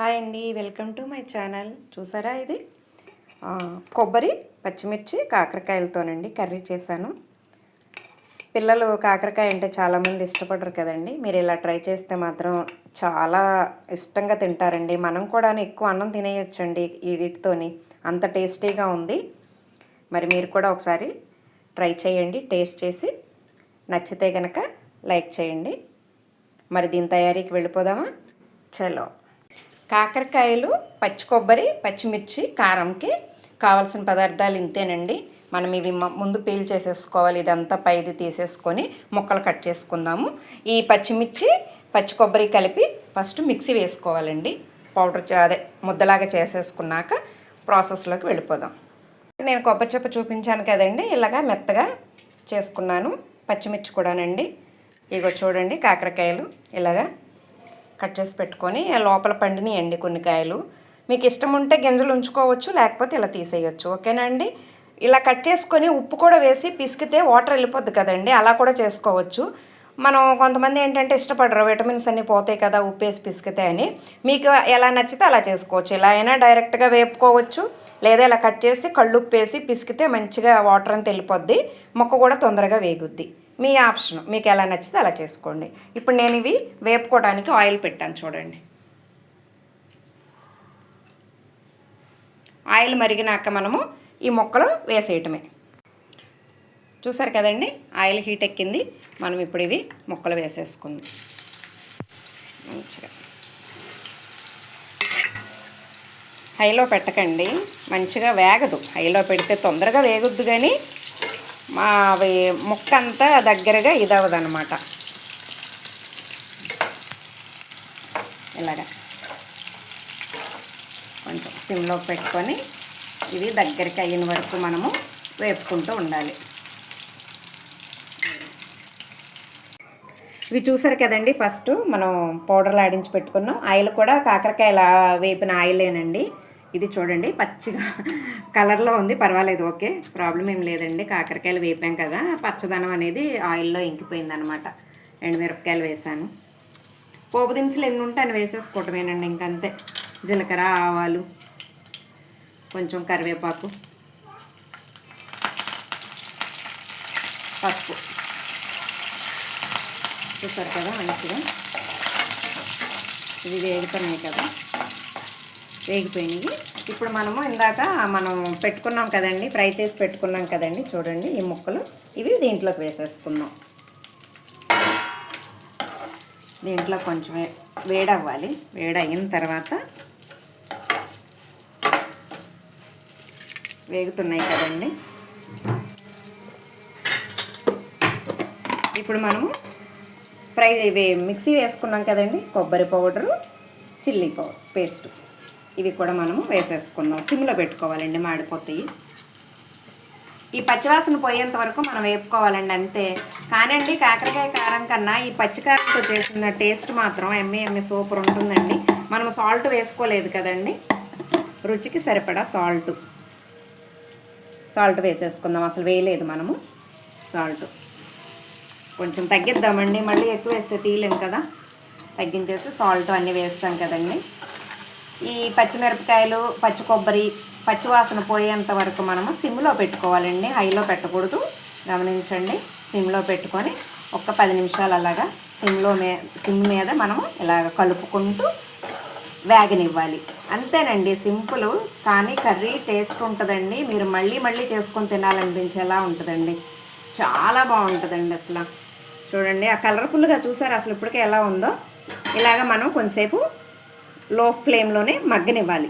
Hi అండి welcome to my channel. చూసారా ఇది? కొబ్బరి పచ్చిమిర్చి కాకరకాయలతోనండి కర్రీ చేశాను. పిల్లలు కాకరకాయ అంటే చాలామంది ఇష్టపడరు కదండి. మీరు ఇలా ట్రై చేస్తే మాత్రం చాలా ఇష్టంగా తింటారండి. మనం కూడా ఎక్కువ అన్నం తినేయొచ్చండి వీటితోని. అంత టేస్టీగా ఉంది. మరి మీరు కూడా ఒకసారి ట్రై చేయండి టేస్ట్ చేసి. నచ్చితే కనుక లైక్ చేయండి. మరి దీని తయారీకి వెళ్ళిపోదామా? చలో. కాకరకాయలు పచ్చి కొబ్బరి పచ్చిమిర్చి కారంకి కావాల్సిన పదార్థాలు ఇంతేనండి. మనం ఇవి ముందు పీల్ చేసేసుకోవాలి. ఇదంతా పైది తీసేసుకొని ముక్కలు కట్ చేసుకుందాము. ఈ పచ్చిమిర్చి పచ్చి కొబ్బరి కలిపి ఫస్ట్ మిక్సీ వేసుకోవాలండి. పౌడర్ అదే ముద్దలాగా చేసేసుకున్నాక ప్రాసెస్లోకి వెళ్ళిపోదాం. నేను కొబ్బరి చెప్ప చూపించాను కదండి. ఇలాగా మెత్తగా చేసుకున్నాను. పచ్చిమిర్చి కూడానండి. ఇగో చూడండి కాకరకాయలు ఇలాగా కట్ చేసి పెట్టుకొని లోపల లోపల పండినాయండి కొన్ని కాయలు. మీకు ఇష్టం ఉంటే గింజలు ఉంచుకోవచ్చు లేకపోతే ఇలా తీసేయచ్చు. ఓకేనా అండి? ఇలా కట్ చేసుకొని ఉప్పు కూడా వేసి పిసికితే వాటర్ వెళ్ళిపోద్ది కదండి అలా కూడా చేసుకోవచ్చు. మనం కొంతమంది ఏంటంటే ఇష్టపడరు విటమిన్స్ అన్నీ పోతాయి కదా ఉప్పు వేసి పిసికితే అని. మీకు ఎలా నచ్చితే అలా చేసుకోవచ్చు. ఇలా అయినా డైరెక్ట్గా వేపుకోవచ్చు లేదా ఇలా కట్ చేసి కళ్ళు ఉప్పు వేసి పిసికితే మంచిగా వాటర్ అంతా వెళ్ళిపోద్ది మొక్క కూడా తొందరగా వేగుద్ది. మీ ఆప్షన్ మీకు ఎలా నచ్చితే అలా చేసుకోండి. ఇప్పుడు నేను ఇవి వేపుకోవడానికి ఆయిల్ పెట్టాను చూడండి. ఆయిల్ మరిగినాక మనము ఈ మొక్కలు వేసేయటమే. చూసారు కదండి? ఆయిల్ హీట్ ఎక్కింది. మనం ఇప్పుడు ఇవి ముక్కలు వేసేసుకుందాం. మంచిగా. హైలో పెట్టకండి. మంచిగా వేగదు. హైలో పెడితే తొందరగా వేగుద్దు కానీ మా అవి ముక్క అంతా దగ్గరగా ఇదవదు అనమాట ఇలాగా. కొంచెం సిమ్లో పెట్టుకొని ఇవి దగ్గరికి అయిన వరకు మనము వేపుకుంటూ ఉండాలి. ఇవి చూసారు కదండి ఫస్ట్ మనం పౌడర్లు ఆడించి పెట్టుకున్నాం. ఆయిల్ కూడా కాకరకాయల వేపిన ఆయిలేనండి. ఇది చూడండి పచ్చిగా కలర్లో ఉంది పర్వాలేదు ఓకే. ప్రాబ్లం ఏం లేదండి కాకరకాయలు వేపాం కదా పచ్చదనం అనేది ఆయిల్లో ఇంకిపోయింది అనమాట ఎండుమిరపకాయలు వేసాను. పోపు దినుసులు ఎన్ని ఉంటే అని వేసేసుకోవటమేనండి ఇంకంతే. జీలకర్ర ఆవాలు కొంచెం కరివేపాకు పసుపు. చూసారు కదా మంచిగా. ఇది వేగుతున్నాయి కదా. వేగిపోయినాయి. ఇప్పుడు మనము ఇందాక మనం పెట్టుకున్నాం కదండి ఫ్రై చేసి పెట్టుకున్నాం కదండి చూడండి ఈ ముక్కలు. ఇవి దీంట్లోకి వేసేసుకున్నాం దీంట్లో కొంచెం వే- వేడవ్వాలి. వేడయిన తర్వాత వేగుతున్నాయి కదండి. ఇప్పుడు మనము ఫ్రై మిక్సీ వేసుకున్నాం కదండి కొబ్బరి పౌడరు చిల్లీ పౌడర్ పేస్టు. ఇవి కూడా మనము వేసేసుకుందాం. సిమ్లో పెట్టుకోవాలండి మాడిపోతాయి. ఈ పచ్చివాసన పోయేంత వరకు మనం వేపుకోవాలండి అంతే. కానండి కాకరకాయ కారం కన్నా ఈ పచ్చికారంతో చేసిన టేస్ట్ మాత్రం ఎమ్మె ఎమ్మె సూపర్ ఉంటుందండి. మనం సాల్ట్ వేసుకోలేదు కదండి. రుచికి సరిపడా సాల్ట్. సాల్ట్ వేసేసుకుందాం. అసలు వేయలేదు మనము సాల్ట్. కొంచెం తగ్గిద్దామండి. మళ్ళీ ఎక్కువ వేస్తే తీయలేం కదా. తగ్గించేసి సాల్ట్ అన్నీ వేస్తాం కదండి. ఈ పచ్చిమిరపకాయలు పచ్చి కొబ్బరి పచ్చివాసన పోయేంత వరకు మనము సిమ్లో పెట్టుకోవాలండి. హైలో పెట్టకూడదు. గమనించండి. సిమ్లో పెట్టుకొని ఒక్క పది నిమిషాలు అలాగా సిమ్లో మే సిమ్ మీద మనము ఇలాగ కలుపుకుంటూ వేగనివ్వాలి. అంతేనండి సింపుల్. కానీ కర్రీ టేస్ట్ ఉంటుందండి. మీరు మళ్ళీ మళ్ళీ చేసుకొని తినాలనిపించేలా ఉంటుందండి. చాలా బాగుంటుందండి అసలు. చూడండి ఆ కలర్ఫుల్గా చూసారు అసలు ఇప్పటికే ఎలా ఉందో? ఇలాగ మనం కొంతసేపు లో ఫ్లేమ్లోనే మగ్గనివ్వాలి.